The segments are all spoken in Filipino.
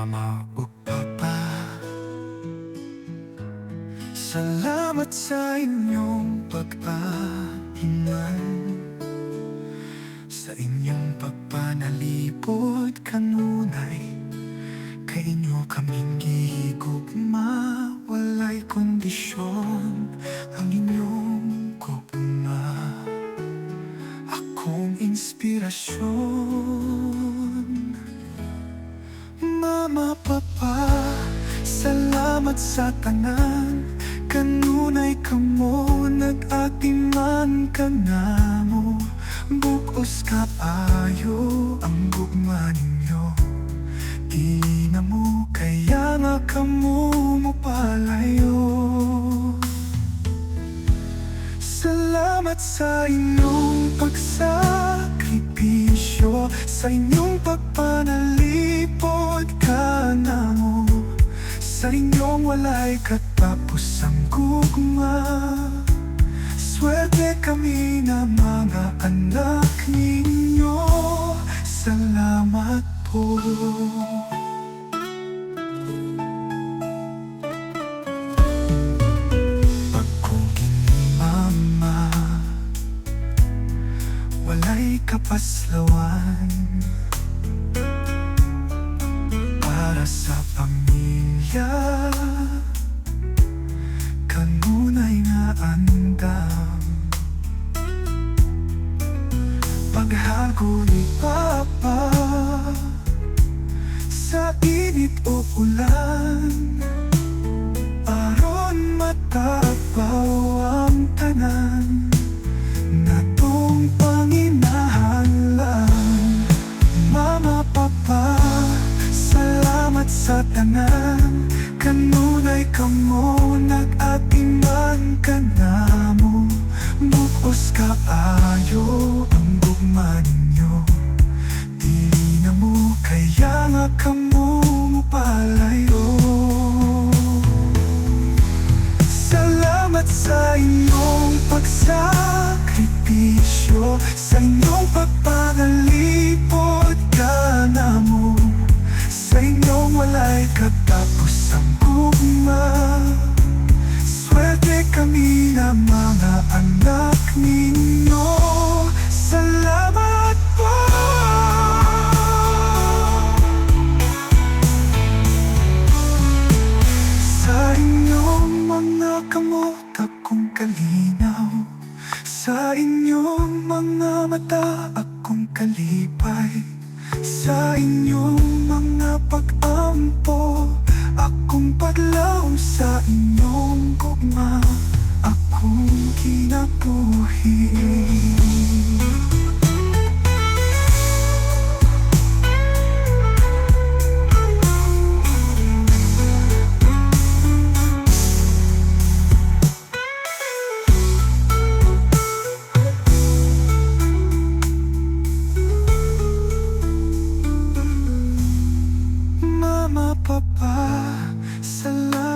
mama o papa Salamat sa inyong pagpahiman Sa inyong pagpanalipod kanunay Ka inyo kaming gihigop Mawalay kondisyon ang inyong gugma. Akong inspirasyon. Mama, Papa, salamat sa tanan Kanunay ka mo, nag-atiman ka na mo. Bukos ka ayo ang gugma ninyo. Di na mo kaya nga ka mo mo palayo. Salamat sa inyong pagsakripisyo Sa inyong pagpanalipod ka na mo. Sa inyong walay katapos ang gugma. Swerte kami na mga anak ninyo. Salamat po. Walay kapaslawan sa pamilya. Kanunay nga andam Paghago ni Papa Sa init o ulan mo, nag-atiman ka na mo. Bukos ka ayo ang gugma ninyo Di na mo kaya nga ka mo palayo. Salamat sa inyong pagsakripisyo Sa inyong pagpangalipod inyong walay katapos ang gugma Swerte kami na mga anak ninyo. Salamat po! Sa inyong mga kamot akong kalinaw. Sa inyong mga mata akong kalipay. Sa inyong mga pag-ampo Akong padlaw sa inyong gugma Akong kinabuhi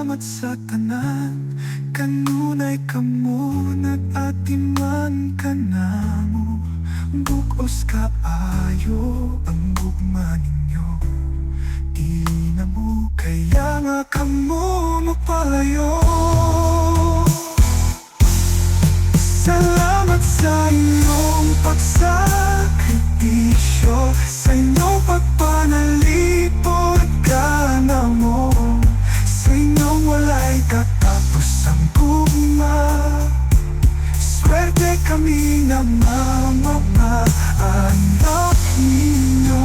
salamat sa tanan. Kanunay ka mo, nag-atiman ka na mo. Bukos ka ayo ang gugma ninyo. Di na mo kaya nga ka mo mapalayo Salamat sa iyong pagsakripisyo Sa inyong pagpanalipod kami na mga anak ninyo